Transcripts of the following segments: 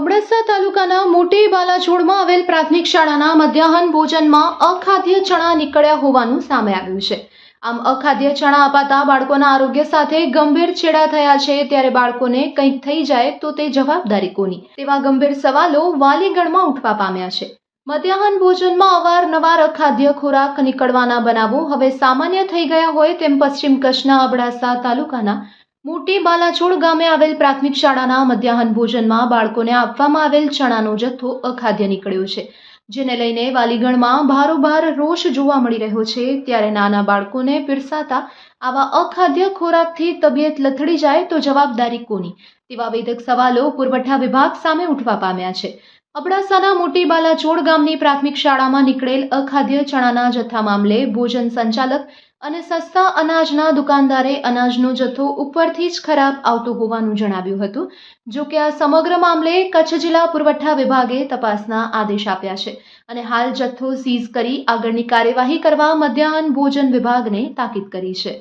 અબડાસા તાલુકાના મોટી બાલાછોડમાં આવેલ પ્રાથમિક શાળાના મધ્યાહન ભોજનમાં અખાદ્ય ચણા નીકળ્યા હોવાનું સામે આવ્યું છે. આમ અખાદ્ય ચણા અપાતા બાળકોના આરોગ્ય સાથે ગંભીર છેડા થયા છે. ત્યારે બાળકોને કંઈક થઈ જાય તો તે જવાબદારી કોની? તેવા ગંભીર સવાલો વાલીગણમાં ઉઠવા પામ્યા છે. મધ્યાહન ભોજનમાં અવારનવાર અખાદ્ય ખોરાક નીકળવાના બનાવો હવે સામાન્ય થઈ ગયા હોય તેમ પશ્ચિમ કચ્છના અબડાસા તાલુકાના મોટી બાલાછોડ ગામે આવેલ પ્રાથમિક શાળાના મધ્યાહન ભોજનમાં બાળકોને આપવામાં આવેલ ચણાનો જથ્થો અખાદ્ય નીકળ્યો છે, જેને લઈને વાલીગણમાં ભારોભાર રોષ જોવા મળી રહ્યો છે. ત્યારે નાના બાળકોને પીરસાતા આવા અખાદ્ય ખોરાકથી તબિયત લથડી જાય તો જવાબદારી કોની? તેવા વેધક સવાલો પુરવઠા વિભાગ સામે ઉઠવા પામ્યા છે. અબડાસાના મોટી બાલાચોડ ગામની પ્રાથમિક શાળામાં નીકળેલ અખાદ્ય ચણાના જથ્થા મામલે ભોજન સંચાલક અને સસ્તા અનાજના દુકાનદારે અનાજનો જથ્થો ઉપરથી જ ખરાબ આવતો હોવાનું જણાવ્યું હતું, જો કે આ સમગ્ર મામલે કચ્છ જિલ્લા પુરવઠા વિભાગે તપાસના આદેશ આપ્યા છે અને હાલ જથ્થો સીઝ કરી આગળની કાર્યવાહી કરવા મધ્યાહન ભોજન વિભાગને તાકીદ કરી છે.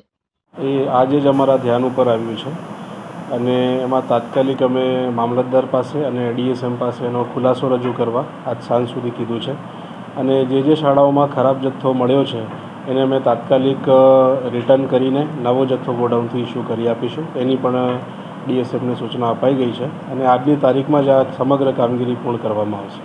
એ આજે જ અમારા ધ્યાન ઉપર આવ્યું છે. અને એમાં તાત્કાલિક અમે મામલતદાર પાસે અને ડીએસએમ પાસે એનો ખુલાસો રજૂ કરવા આજ સાંજ સુધી કીધું છે. અને જે જે શાળાઓમાં ખરાબ જથ્થો મળ્યો છે, એને અમે તાત્કાલિક રિટર્ન કરીને નવો જથ્થો ગોડાઉનથી ઇસ્યુ કરી આપીશું. એની પણ ડીએસએફને સૂચના અપાઈ ગઈ છે. અને આજની તારીખમાં જ આ સમગ્ર કામગીરી પૂર્ણ કરવામાં આવશે.